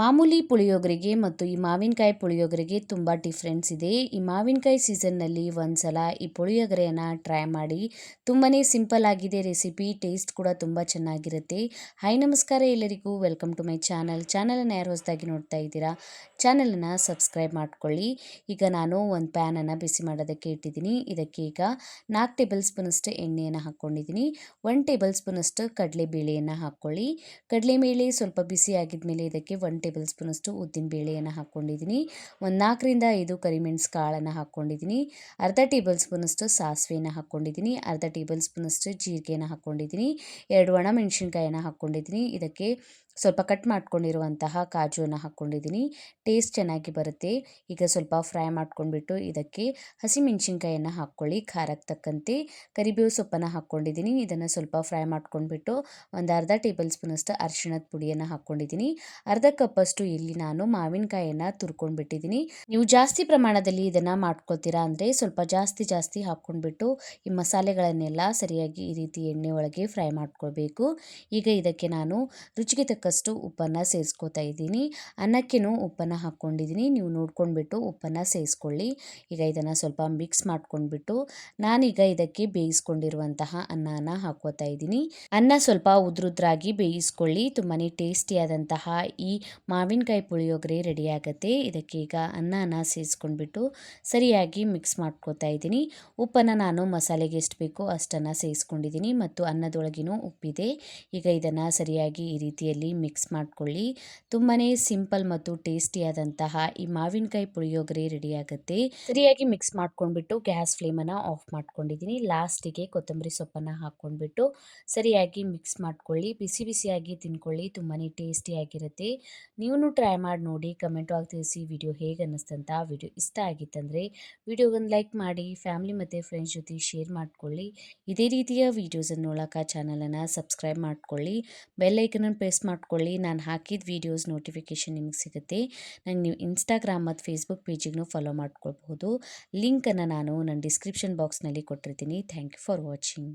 ಮಾಮೂಲಿ ಪುಳಿಯೋಗರೆಗೆ ಮತ್ತು ಈ ಮಾವಿನಕಾಯಿ ಪುಳಿಯೋಗರೆಗೆ ತುಂಬ ಡಿಫ್ರೆನ್ಸ್ ಇದೆ. ಈ ಮಾವಿನಕಾಯಿ ಸೀಸನ್ನಲ್ಲಿ ಒಂದು ಸಲ ಈ ಪುಳಿಯೋಗರೆಯನ್ನು ಟ್ರೈ ಮಾಡಿ ತುಂಬಾ ಸಿಂಪಲ್ ಆಗಿದೆ ರೆಸಿಪಿ ಟೇಸ್ಟ್ ಕೂಡ ತುಂಬ ಚೆನ್ನಾಗಿರುತ್ತೆ. ಹಾಯ್ ನಮಸ್ಕಾರ ಎಲ್ಲರಿಗೂ. ವೆಲ್ಕಮ್ ಟು ಮೈ ಚಾನಲ್ ಚಾನಲನ್ನು ಯಾರು ಹೊಸದಾಗಿ ನೋಡ್ತಾ ಇದ್ದೀರಾ? ಚಾನಲನ್ನು ಸಬ್ಸ್ಕ್ರೈಬ್ ಮಾಡ್ಕೊಳ್ಳಿ. ಈಗ ನಾನು ಒಂದು ಪ್ಯಾನನ್ನು ಬಿಸಿ ಮಾಡೋದಕ್ಕೆ ಇಟ್ಟಿದ್ದೀನಿ. ಇದಕ್ಕೆ ಈಗ ನಾಲ್ಕು ಟೇಬಲ್ ಸ್ಪೂನಷ್ಟು ಎಣ್ಣೆಯನ್ನು ಹಾಕ್ಕೊಂಡಿದ್ದೀನಿ. ಒನ್ ಟೇಬಲ್ ಸ್ಪೂನಷ್ಟು ಕಡಲೆಬೇಳೆಯನ್ನು ಹಾಕ್ಕೊಳ್ಳಿ. ಕಡಲೆ ಮೇಲೆ ಸ್ವಲ್ಪ ಬಿಸಿ ಆಗಿದ್ಮೇಲೆ ಇದಕ್ಕೆ ಒನ್ ಟೇಬಲ್ ಸ್ಪೂನಷ್ಟು ಉದ್ದಿನ ಬೇಳೆಯನ್ನು ಹಾಕ್ಕೊಂಡಿದ್ದೀನಿ. ಒಂದು ನಾಲ್ಕರಿಂದ ಐದು ಕರಿಮೆಣ್ಸು ಕಾಳನ್ನು ಹಾಕ್ಕೊಂಡಿದ್ದೀನಿ. ಅರ್ಧ ಟೇಬಲ್ ಸ್ಪೂನಷ್ಟು ಸಾಸಿವೆಯನ್ನು ಹಾಕ್ಕೊಂಡಿದ್ದೀನಿ. ಅರ್ಧ ಟೇಬಲ್ ಸ್ಪೂನಷ್ಟು ಜೀರಿಗೆಯನ್ನು ಹಾಕ್ಕೊಂಡಿದ್ದೀನಿ. ಎರಡು ಒಣ ಮೆಣಸಿನ್ಕಾಯನ್ನು ಹಾಕ್ಕೊಂಡಿದ್ದೀನಿ. ಇದಕ್ಕೆ ಸ್ವಲ್ಪ ಕಟ್ ಮಾಡ್ಕೊಂಡಿರುವಂತಹ ಕಾಜುವನ್ನು ಹಾಕ್ಕೊಂಡಿದ್ದೀನಿ. ಟೇಸ್ಟ್ ಚೆನ್ನಾಗಿ ಬರುತ್ತೆ. ಈಗ ಸ್ವಲ್ಪ ಫ್ರೈ ಮಾಡ್ಕೊಂಡ್ಬಿಟ್ಟು ಇದಕ್ಕೆ ಹಸಿಮೆಣಸಿನ್ಕಾಯನ್ನು ಹಾಕ್ಕೊಳ್ಳಿ. ಖಾರಕ್ಕೆ ತಕ್ಕಂತೆ ಕರಿಬೇವು ಸೊಪ್ಪನ್ನು ಹಾಕ್ಕೊಂಡಿದ್ದೀನಿ. ಇದನ್ನು ಸ್ವಲ್ಪ ಫ್ರೈ ಮಾಡ್ಕೊಂಡ್ಬಿಟ್ಟು ಒಂದು ಅರ್ಧ ಟೇಬಲ್ ಸ್ಪೂನಷ್ಟು ಅರಿಶಿಣದ ಪುಡಿಯನ್ನು ಹಾಕ್ಕೊಂಡಿದ್ದೀನಿ. ಅರ್ಧ ಕಪ್ಪಷ್ಟು ಇಲ್ಲಿ ನಾನು ಮಾವಿನಕಾಯನ್ನು ತುರ್ಕೊಂಡ್ಬಿಟ್ಟಿದ್ದೀನಿ. ನೀವು ಜಾಸ್ತಿ ಪ್ರಮಾಣದಲ್ಲಿ ಇದನ್ನು ಮಾಡ್ಕೊಳ್ತೀರಾ ಅಂದರೆ ಸ್ವಲ್ಪ ಜಾಸ್ತಿ ಜಾಸ್ತಿ ಹಾಕ್ಕೊಂಡ್ಬಿಟ್ಟು ಈ ಮಸಾಲೆಗಳನ್ನೆಲ್ಲ ಸರಿಯಾಗಿ ಈ ರೀತಿ ಎಣ್ಣೆ ಒಳಗೆ ಫ್ರೈ ಮಾಡ್ಕೊಳ್ಬೇಕು. ಈಗ ಇದಕ್ಕೆ ನಾನು ರುಚಿಗೆ ತಕ್ಕಷ್ಟು ಉಪ್ಪನ್ನು ಸೇರಿಸ್ಕೋತಾ ಇದ್ದೀನಿ. ಅನ್ನಕ್ಕೇನು ಉಪ್ಪನ್ನು ಹಾಕ್ಕೊಂಡಿದ್ದೀನಿ. ನೀವು ನೋಡ್ಕೊಂಡ್ಬಿಟ್ಟು ಉಪ್ಪನ್ನು ಸೇರಿಸ್ಕೊಳ್ಳಿ. ಈಗ ಇದನ್ನು ಸ್ವಲ್ಪ ಮಿಕ್ಸ್ ಮಾಡ್ಕೊಂಡ್ಬಿಟ್ಟು ನಾನೀಗ ಇದಕ್ಕೆ ಬೇಯಿಸ್ಕೊಂಡಿರುವಂತಹ ಅನ್ನನ ಹಾಕೋತಾ ಇದ್ದೀನಿ. ಅನ್ನ ಸ್ವಲ್ಪ ಉದ್ರುದ್ರಾಗಿ ಬೇಯಿಸ್ಕೊಳ್ಳಿ. ತುಂಬಾ ಟೇಸ್ಟಿಯಾದಂತಹ ಈ ಮಾವಿನಕಾಯಿ ಪುಳಿಯೋಗರೆ ರೆಡಿ ಆಗುತ್ತೆ ಇದಕ್ಕೆ ಈಗ ಅನ್ನನ ಸೇರಿಸ್ಕೊಂಡ್ಬಿಟ್ಟು ಸರಿಯಾಗಿ ಮಿಕ್ಸ್ ಮಾಡ್ಕೋತಾ ಇದ್ದೀನಿ. ಉಪ್ಪನ್ನು ನಾನು ಮಸಾಲೆಗೆ ಎಷ್ಟು ಬೇಕೋ ಅಷ್ಟನ್ನು ಸೇರಿಸ್ಕೊಂಡಿದ್ದೀನಿ. ಮತ್ತು ಅನ್ನದೊಳಗಿನೂ ಉಪ್ಪಿದೆ. ಈಗ ಇದನ್ನು ಸರಿಯಾಗಿ ಈ ರೀತಿಯಲ್ಲಿ ಮಿಕ್ಸ್ ಮಾಡಿಕೊಳ್ಳಿ. ತುಂಬಾ ಸಿಂಪಲ್ ಮತ್ತು ಟೇಸ್ಟಿಯಾದಂತಹ ಈ ಮಾವಿನಕಾಯಿ ಪುಳಿಯೋಗರೆ ರೆಡಿಯಾಗುತ್ತೆ. ಸರಿಯಾಗಿ ಮಿಕ್ಸ್ ಮಾಡ್ಕೊಂಡ್ಬಿಟ್ಟು ಗ್ಯಾಸ್ ಫ್ಲೇಮನ್ನು ಆಫ್ ಮಾಡ್ಕೊಂಡಿದ್ದೀನಿ. ಲಾಸ್ಟಿಗೆ ಕೊತ್ತಂಬರಿ ಸೊಪ್ಪನ್ನು ಹಾಕ್ಕೊಂಡ್ಬಿಟ್ಟು ಸರಿಯಾಗಿ ಮಿಕ್ಸ್ ಮಾಡ್ಕೊಳ್ಳಿ. ಬಿಸಿ ಬಿಸಿಯಾಗಿ ತಿನ್ಕೊಳ್ಳಿ. ತುಂಬಾ ಟೇಸ್ಟಿಯಾಗಿರುತ್ತೆ ನೀವು ಟ್ರೈ ಮಾಡಿ ನೋಡಿ. ಕಮೆಂಟ್ ಆಗಿ ತಿಳಿಸಿ ವಿಡಿಯೋ ಹೇಗೆ ಅನ್ನಿಸ್ತಂತ. ವಿಡಿಯೋ ಇಷ್ಟ ಆಗಿತ್ತಂದರೆ ವಿಡಿಯೋಗೊಂದು ಲೈಕ್ ಮಾಡಿ, ಫ್ಯಾಮಿಲಿ ಮತ್ತು ಫ್ರೆಂಡ್ಸ್ ಜೊತೆ ಶೇರ್ ಮಾಡ್ಕೊಳ್ಳಿ. ಇದೇ ರೀತಿಯ ವಿಡಿಯೋಸನ್ನು ನೋಡೋಕೆ ಚಾನಲನ್ನು ಸಬ್ಸ್ಕ್ರೈಬ್ ಮಾಡ್ಕೊಳ್ಳಿ. ಬೆಲ್ಲೈಕನನ್ನು ಪ್ರೆಸ್ ಮಾಡ್ಕೊಳ್ಳಿ. ನಾನು ಹಾಕಿದ ವೀಡಿಯೋಸ್ ನೋಟಿಫಿಕೇಷನ್ ನಿಮಗೆ ಸಿಗುತ್ತೆ. ನಂಗೆ ನೀವು ಇನ್ಸ್ಟಾಗ್ರಾಮ್ ಮತ್ತು ಫೇಸ್ಬುಕ್ ಪೇಜಿಗೂ ಫಾಲೋ ಮಾಡ್ಕೊಳ್ಬಹುದು. ಲಿಂಕನ್ನು ನಾನು ನನ್ನ ಡಿಸ್ಕ್ರಿಪ್ಷನ್ ಬಾಕ್ಸ್ನಲ್ಲಿ ಕೊಟ್ಟಿರ್ತೀನಿ. Thank you for watching